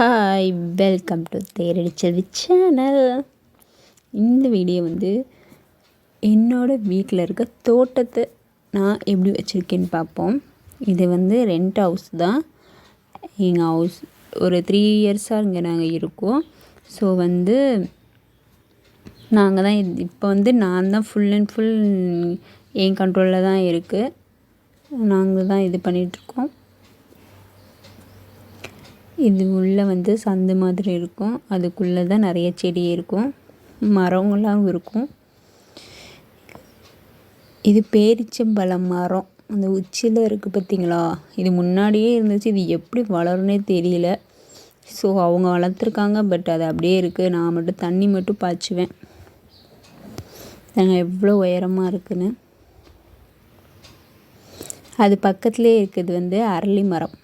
Hi welcome to Theradi channel இந்த video வந்து என்னோடய வீட்டில் இருக்க தோட்டத்தை நான் எப்படி வச்சுருக்கேன்னு பார்ப்போம். இது வந்து ரெண்ட் ஹவுஸ் தான். எங்கள் ஹவுஸ் ஒரு த்ரீ இயர்ஸாக இங்கே நாங்கள் இருக்கோம். ஸோ வந்து நாங்கள் தான் இப்போ வந்து நான் தான் ஃபுல் அண்ட் ஃபுல் என் கண்ட்ரோலில் தான் இருக்குது நாங்கள் தான் இது பண்ணிகிட்ருக்கோம் இது உள்ளே வந்து சந்து மாதிரி இருக்கும். அதுக்குள்ளே தான் நிறைய செடி இருக்கும். மரங்களாகவும் இருக்கும். இது பேரிச்சம்பழம் மரம். அந்த உச்சியில் இருக்குது பார்த்தீங்களா இது முன்னாடியே இருந்துச்சு. இது எப்படி வளரும்னே தெரியல. ஸோ அவங்க வளர்த்துருக்காங்க. பட் அது அப்படியே இருக்குது நான் மட்டும் தண்ணி மட்டும் பாய்ச்சுவேன். நாங்கள் எவ்வளோ உயரமாக இருக்குன்னு. அது பக்கத்துலேயே இருக்குது வந்து அரளி மரம்.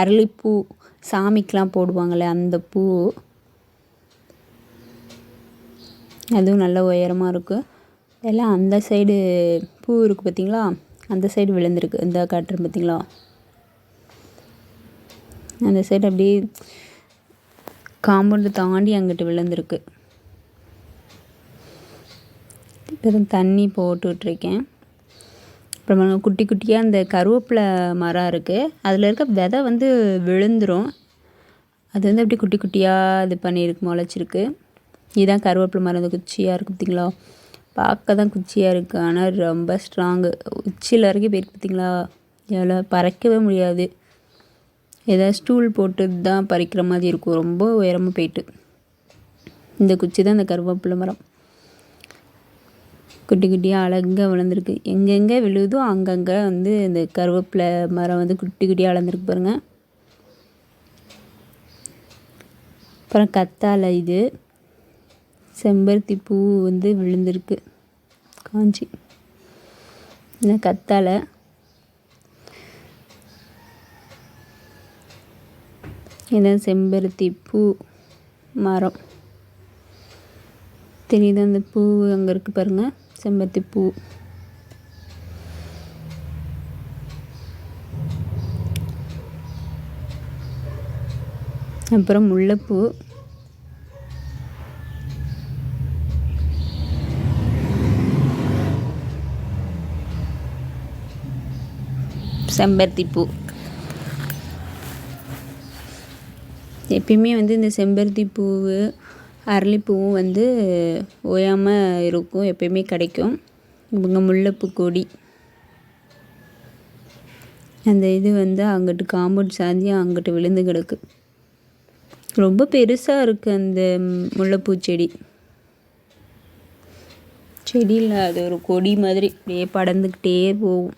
அரளிப்பூ சாமிக்கெலாம் போடுவாங்களே அந்த பூ. அதுவும் நல்ல உயரமாக இருக்குது எல்லாம் அந்த சைடு பூ இருக்குது பார்த்தீங்களா அந்த சைடு விழுந்திருக்கு. இந்த காட்டுறேன் பார்த்தீங்களா அந்த சைடு அப்படியே காம்பவுண்டு தாண்டி அங்கிட்டு விழுந்திருக்கு. இப்போ தண்ணி போட்டுட்ருக்கேன் அப்புறம் குட்டி குட்டியாக அந்த கருவேப்பிலை மரம் இருக்குது அதில் இருக்க விதை வந்து விழுந்துடும் அது வந்து அப்படியே குட்டி குட்டியாக இது பண்ணியிருக்கு முளைச்சிருக்கு. இதுதான் கருவேப்பிலை மரம். அந்த குச்சியாக இருக்குது பார்த்திங்களா பார்க்க தான் குச்சியாக இருக்குது ஆனால் ரொம்ப ஸ்ட்ராங்கு உச்சியில் வரைக்கும் போயிருக்கு பார்த்திங்களா எவ்வளோ பறக்கவே முடியாது. ஏதாவது ஸ்டூல் போட்டு தான் பறிக்கிற மாதிரி இருக்கும். ரொம்ப உயரமாக போயிட்டு. இந்த குச்சி தான் இந்த கருவேப்பிலை மரம். குட்டி குட்டியாக அழகாக வளர்ந்துருக்கு. எங்கெங்கே விழுதோ அங்கங்கே வந்து இந்த கருவேப்பிலை மரம் வந்து குட்டி குட்டியாக வளர்ந்துருக்கு பாருங்கள் அப்புறம் கத்தாழை இது. செம்பருத்தி பூ வந்து விழுந்திருக்கு. காஞ்சி. இந்த கத்தாழை. இதான் செம்பருத்தி பூ மரம். தெரியுது அந்த பூ அங்கே இருக்குது பாருங்கள் செம்பருத்தி பூ அப்புறம் முல்லைப்பூ. செம்பருத்தி பூ எப்பயுமே வந்து இந்த செம்பருத்தி பூவு அரளிப்பூவும் வந்து ஓயாமல் இருக்கும் எப்பயுமே கிடைக்கும். இவங்க முல்லைப்பூ கொடி. அந்த இது வந்து அங்கிட்டு காம்பவுண்ட் சாந்தி அங்கிட்டு விழுந்து கிடக்கு. ரொம்ப பெருசாக இருக்குது அந்த முல்லைப்பூ செடி. செடியில் அது ஒரு கொடி மாதிரி அப்படியே படர்ந்துக்கிட்டே போகும்.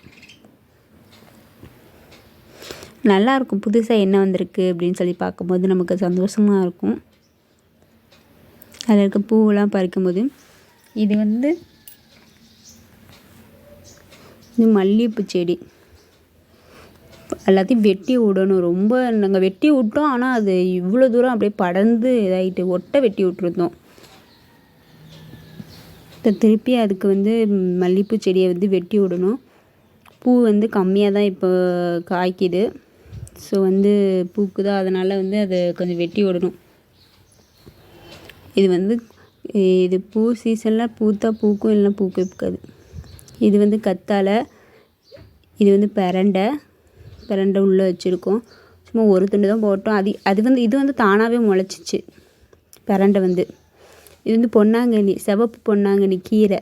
நல்லாயிருக்கும் புதுசாக என்ன வந்திருக்கு அப்படின்னு சொல்லி பார்க்கும்போது நமக்கு சந்தோஷமாக இருக்கும். அதில் இருக்க பூவெல்லாம் பறிக்கும்போது இது வந்து இது மல்லிகைப்பூ செடி. எல்லாத்தையும் வெட்டி விடணும். ரொம்ப நாங்கள் வெட்டி விட்டோம். ஆனால் அது இவ்வளோ தூரம் அப்படியே படர்ந்து இதாகிட்டு ஒட்டை வெட்டி விட்டுருந்தோம். இப்போ திருப்பி அதுக்கு வந்து மல்லிகைப்பூ செடியை வந்து வெட்டி விடணும். பூ வந்து கம்மியாக தான் இப்போ காய்க்குது. ஸோ வந்து பூக்குதோ அதனால் வந்து அதை கொஞ்சம் வெட்டி விடணும். இது வந்து இது பூ சீசனில் பூத்தா பூக்கும் இல்லைனா பூக்க பூக்காது. இது வந்து கத்தாழை இது வந்து பிரண்டை பிரண்டை உள்ளே வச்சுருக்கோம். சும்மா ஒரு துண்டு தான் போட்டோம். அது அது வந்து இது வந்து தானாகவே முளைச்சிச்சு. பிரண்டை வந்து. இது வந்து பொன்னாங்கண்ணி சிவப்பு பொன்னாங்கண்ணி கீரை.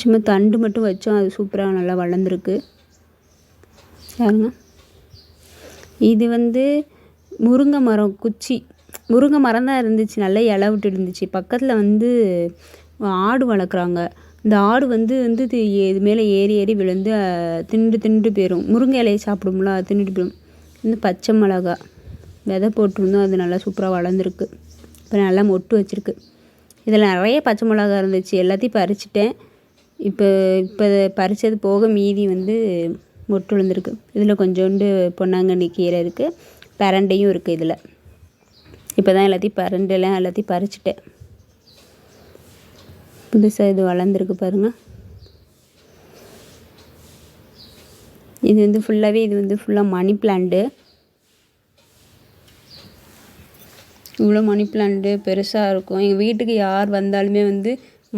சும்மா தண்டு மட்டும் வச்சோம். அது சூப்பராக நல்லா வளர்ந்துருக்கு. பாருங்க இது வந்து முருங்கை மரம் குச்சி. முருங்கை மரம் தான் இருந்துச்சு நல்லா இலை விட்டு இருந்துச்சு. பக்கத்தில் வந்து ஆடு வளர்க்குறாங்க. இந்த ஆடு வந்து வந்து இது மேலே ஏறி ஏறி விழுந்து தின்று திண்டு போயிடும் முருங்கை இலையை சாப்பிடும்ல தின்னுட்டு போயிடும் இந்த பச்சை மிளகா விதை போட்டிருந்தோம் அது நல்லா சூப்பராக வளர்ந்துருக்கு. இப்போ நல்லா மொட்டு வச்சுருக்கு. இதில் நிறைய பச்சை மிளகா இருந்துச்சு. எல்லாத்தையும் பறிச்சிட்டேன். இப்போ இப்போ பறித்தது போக மீதி வந்து மொட்டு விழுந்திருக்கு. இதில் கொஞ்சோண்டு பொன்னாங்கண்ணி கீரை இருக்குது பரண்டையும் இருக்குது இதில். இப்போ தான் எல்லாத்தையும் பரண்டெல்லாம் எல்லாத்தையும் பறிச்சிட்டேன். புதுசாக இது வளர்ந்துருக்கு பாருங்கள் இது வந்து ஃபுல்லாகவே இது வந்து ஃபுல்லாக மணி பிளான்ட்டு இவ்வளோ மணி பிளான்ட்டு பெருசாக இருக்கும். எங்கள் வீட்டுக்கு யார் வந்தாலுமே வந்து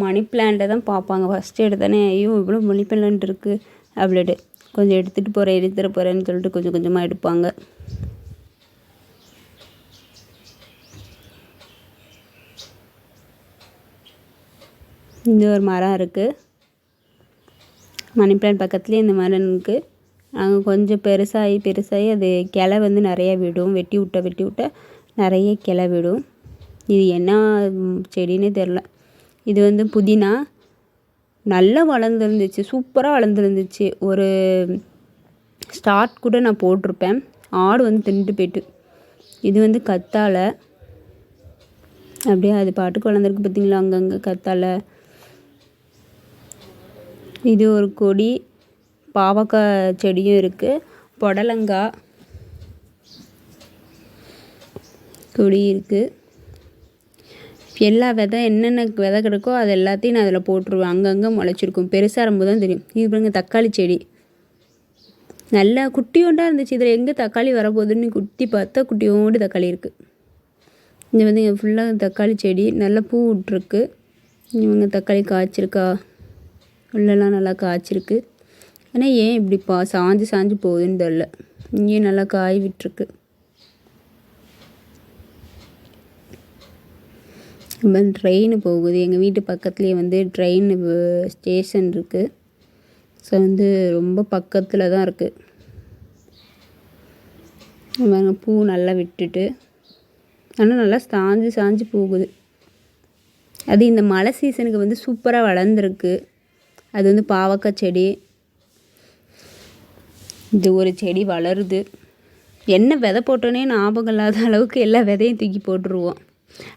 மணி பிளான்ட்டை தான் பார்ப்பாங்க. ஃபஸ்ட்டு எடுத்தானே ஐயோ இவ்வளோ மணி பிளான்ட் இருக்குது அப்படின்ட்டு. கொஞ்சம் எடுத்துகிட்டு போகிறேன் எடுத்துகிட்டு போகிறேன்னு சொல்லிட்டு கொஞ்சம் கொஞ்சமாக எடுப்பாங்க. இந்த ஒரு மரம் இருக்குது மணி பிளான் பக்கத்துலேயே இந்த மரம் இருக்குது நாங்கள் கொஞ்சம் பெருசாகி பெருசாகி அது கிளை வந்து நிறையா விடும். வெட்டி விட்ட வெட்டி விட்ட நிறைய கிளை விடும். இது என்ன செடின்னே தெரில இது வந்து புதினா. நல்லா வளர்ந்துருந்துச்சு. சூப்பராக வளர்ந்துருந்துச்சு. ஒரு ஸ்டார்ட் கூட நான் போட்டிருப்பேன். ஆடு வந்து தின்ட்டு போயிட்டு. இது வந்து கத்தாழை. அப்படியே அது பாட்டுக்கு வளர்ந்துருக்கு. பார்த்தீங்களா? அங்கங்கே கத்தாழை. இது ஒரு கொடி பாவக்காய் செடியும் இருக்குது புடலங்காய் கொடி இருக்குது எல்லா விதை என்னென்ன விதை கிடக்கோ அது எல்லாத்தையும் நான் அதில் போட்டுருவேன். அங்கங்கே முளைச்சிருக்கும். பெருசாக ரொம்ப தான் தெரியும். இது பாருங்க தக்காளி செடி. நல்லா குட்டியோண்டாக இருந்துச்சு. இதில் எங்கே தக்காளி வரப்போகுதுன்னு குட்டி பார்த்தா குட்டியோண்டு தக்காளி இருக்குது இங்கே வந்து இங்கே ஃபுல்லாக தக்காளி செடி. நல்லா பூ விட்ருக்கு இவங்க தக்காளி காய்ச்சிருக்கா. உள்ளெல்லாம் நல்லா காய்ச்சிருக்கு. ஆனால் ஏன் இப்படி பா சாஞ்சு சாஞ்சு போகுதுன்னு தெரில இங்கேயும் நல்லா காய் விட்டுருக்கு. இப்போ ட்ரெயின் போகுது. எங்கள் வீட்டு பக்கத்துலேயே வந்து ட்ரெயின் ஸ்டேஷன் இருக்குது ஸோ வந்து ரொம்ப பக்கத்தில் தான் இருக்குது பாருங்க பூ நல்லா விட்டுட்டு. ஆனால் நல்லா சாஞ்சு சாஞ்சு போகுது. அது இந்த மழை சீசனுக்கு வந்து சூப்பராக வளர்ந்துருக்கு. அது வந்து பாவக்காய் செடி. இது ஒரு செடி வளருது. என்ன விதை போட்டோன்னே ஞாபகம் இல்லாத அளவுக்கு எல்லா விதையும் தூக்கி போட்டுருவோம்.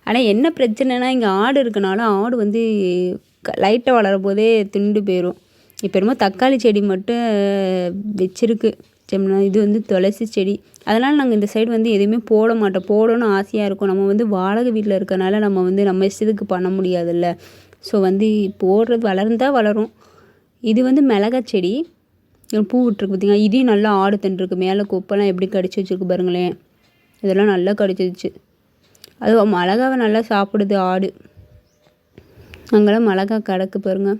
ஆனால் என்ன பிரச்சனைனா இங்கே ஆடு இருக்கனால ஆடு வந்து லைட்டாக வளரும் போதே திண்டு போயிடும் இப்போ என்னமோ தக்காளி செடி மட்டும் வச்சிருக்கு. இது வந்து துளசி செடி. அதனால் நாங்கள் இந்த சைடு வந்து எதுவுமே போட மாட்டோம். போடணும்னு ஆசையாக இருக்கும். நம்ம வந்து வாடகை வீட்டில் இருக்கனால நம்ம வந்து நம்ம இஷ்டத்துக்கு பண்ண முடியாதுல்ல. ஸோ வந்து போடுறது வளர்ந்தால் வளரும். இது வந்து மிளகா செடி. பூ விட்டுருக்கு பார்த்தீங்கன்னா இதையும் நல்லா ஆடு தின்றுருக்கு மேலே கொப்பெல்லாம் எப்படி கடிச்சு வச்சுருக்கு பாருங்களேன். இதெல்லாம் நல்லா கடிச்சிருச்சு. அது மிளகாவை நல்லா சாப்பிடுது ஆடு. அங்கெல்லாம் மிளகா கிடக்கு பாருங்க.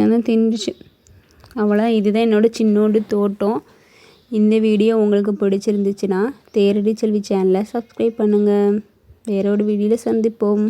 ஏன்னா தின்றுச்சு அவ்வளோ இதுதான் என்னோடய சின்னோண்டு தோட்டம். இந்த வீடியோ உங்களுக்கு பிடிச்சிருந்துச்சுன்னா தேரடி செல்வி சேனலை சப்ஸ்கிரைப் பண்ணுங்கள் வேறோட வீடியோவில் சந்திப்போம்.